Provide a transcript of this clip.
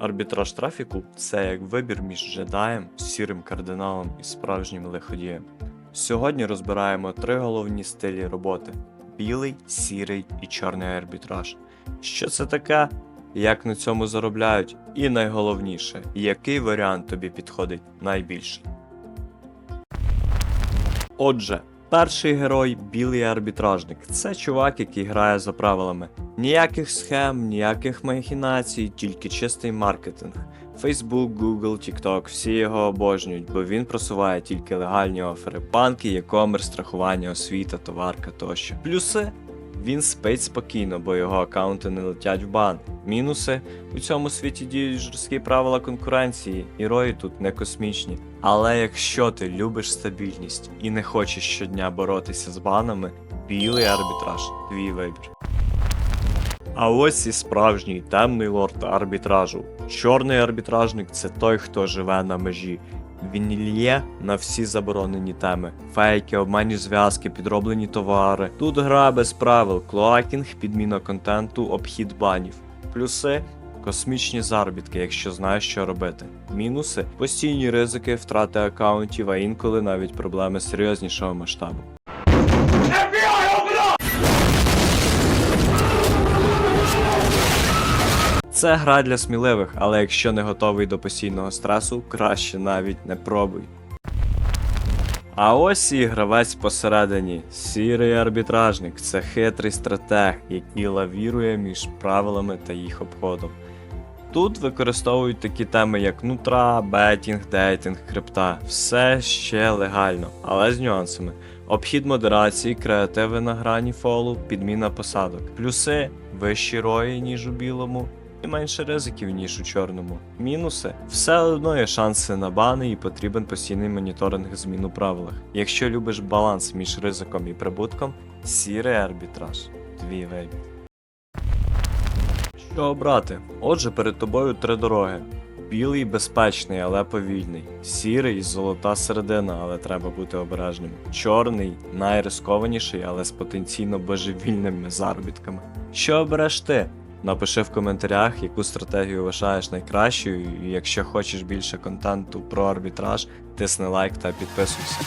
Арбітраж трафіку це як вибір між джедаєм, сірим кардиналом і справжнім лиходієм. Сьогодні розбираємо три головні стилі роботи: білий, сірий і чорний арбітраж. Що це таке? Як на цьому заробляють? І найголовніше, який варіант тобі підходить найбільше. Отже, перший герой білий арбітражник. Це чувак, який грає за правилами. Ніяких схем, ніяких махінацій, тільки чистий маркетинг. Facebook, Google, TikTok, всі його обожнюють, бо він просуває тільки легальні офери, банки, e-commerce, страхування, освіта, товарка тощо. Плюси він спить спокійно, бо його аккаунти не летять в бан. Мінуси у цьому світі діють жорсткі правила конкуренції, і рої тут не космічні. Але якщо ти любиш стабільність і не хочеш щодня боротися з банами, білий арбітраж твій вибір. А ось і справжній темний лорд арбітражу. Чорний арбітражник це той, хто живе на межі. Він лє на всі заборонені теми: фейки, обманні зв'язки, підроблені товари. Тут гра без правил, клоакінг, підміна контенту, обхід банів. Плюси космічні заробітки, якщо знаєш, що робити. Мінуси постійні ризики, втрати аккаунтів, а інколи навіть проблеми серйознішого масштабу. Це гра для сміливих, але якщо не готовий до постійного стресу, краще навіть не пробуй. А ось і гравець посередині. Сірий арбітражник це хитрий стратег, який лавірує між правилами та їх обходом. Тут використовують такі теми, як нутра, бетінг, дейтинг, крипта. Все ще легально, але з нюансами. Обхід модерації, креативи на грані фолу, підміна посадок. Плюси вищі рої, ніж у білому, менше ризиків, ніж у чорному. Мінуси все одно є шанси на бани і потрібен постійний моніторинг змін у правилах. Якщо любиш баланс між ризиком і прибутком, сірий арбітраж твій вибір. Що обрати? Отже, перед тобою три дороги. Білий безпечний, але повільний. Сірий золота середина, але треба бути обережним. Чорний найрискованіший, але з потенційно божевільними заробітками. Що обереш ти? Напиши в коментарях, яку стратегію вважаєш найкращою, і якщо хочеш більше контенту про арбітраж, тисни лайк та підписуйся.